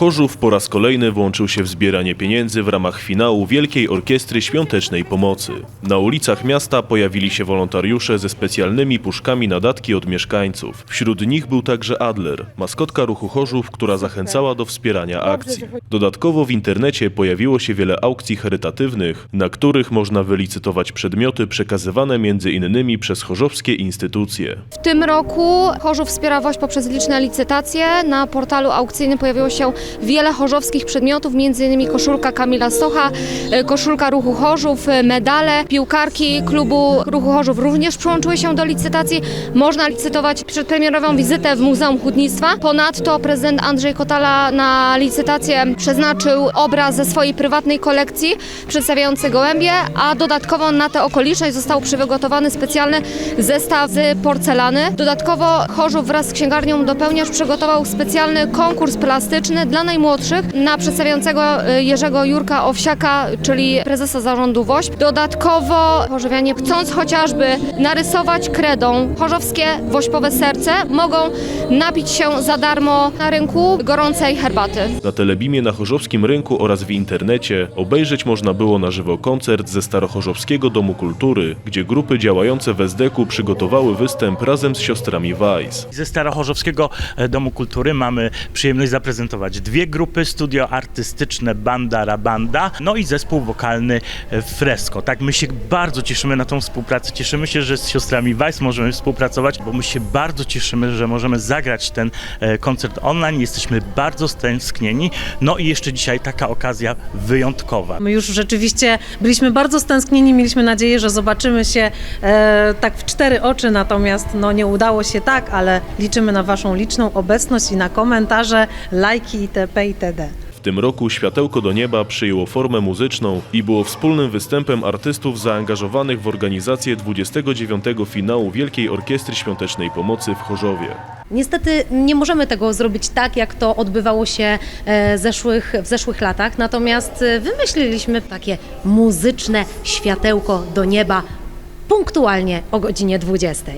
Chorzów po raz kolejny włączył się w zbieranie pieniędzy w ramach finału Wielkiej Orkiestry Świątecznej Pomocy. Na ulicach miasta pojawili się wolontariusze ze specjalnymi puszkami na datki od mieszkańców. Wśród nich był także Adler, maskotka ruchu Chorzów, która zachęcała do wspierania akcji. Dodatkowo w internecie pojawiło się wiele aukcji charytatywnych, na których można wylicytować przedmioty przekazywane między innymi przez chorzowskie instytucje. W tym roku Chorzów wspiera WOŚ poprzez liczne licytacje. Na portalu aukcyjnym pojawiło się wiele chorzowskich przedmiotów, m.in. koszulka Kamila Stocha, e, koszulka Ruchu Chorzów, e, medale. Piłkarki klubu Ruchu Chorzów również przyłączyły się do licytacji. Można licytować przedpremierową wizytę w Muzeum Hutnictwa. Ponadto prezydent Andrzej Kotala na licytację przeznaczył obraz ze swojej prywatnej kolekcji przedstawiający gołębie, a dodatkowo na tę okoliczność został przygotowany specjalny zestaw z porcelany. Dodatkowo Chorzów wraz z księgarnią Dopełniarz przygotował specjalny konkurs plastyczny dla najmłodszych na przedstawiającego y, Jerzego Jurka Owsiaka, czyli prezesa zarządu WOŚP. Dodatkowo chorzowianie chcąc chociażby narysować kredą chorzowskie wośpowe serce, mogą napić się za darmo na rynku gorącej herbaty. Na Telebimie na Chorzowskim Rynku oraz w internecie obejrzeć można było na żywo koncert ze Starochorzowskiego Domu Kultury, gdzie grupy działające w SDK przygotowały występ razem z siostrami Weiss. Ze Starochorzowskiego e, Domu Kultury mamy przyjemność zaprezentować dwie grupy, studio artystyczne Banda Rabanda, no i zespół wokalny Fresco. Tak, my się bardzo cieszymy na tą współpracę, cieszymy się, że z siostrami Weiss możemy współpracować, bo my się bardzo cieszymy, że możemy zagrać ten e, koncert online, jesteśmy bardzo stęsknieni, no i jeszcze dzisiaj taka okazja wyjątkowa. My już rzeczywiście byliśmy bardzo stęsknieni, mieliśmy nadzieję, że zobaczymy się e, tak w cztery oczy, natomiast no, nie udało się tak, ale liczymy na Waszą liczną obecność i na komentarze, lajki itp. itd. W tym roku Światełko do Nieba przyjęło formę muzyczną i było wspólnym występem artystów zaangażowanych w organizację 29. finału Wielkiej Orkiestry Świątecznej Pomocy w Chorzowie. Niestety nie możemy tego zrobić tak, jak to odbywało się e, zeszłych, w zeszłych latach, natomiast e, wymyśliliśmy takie muzyczne światełko do nieba punktualnie o godzinie 20.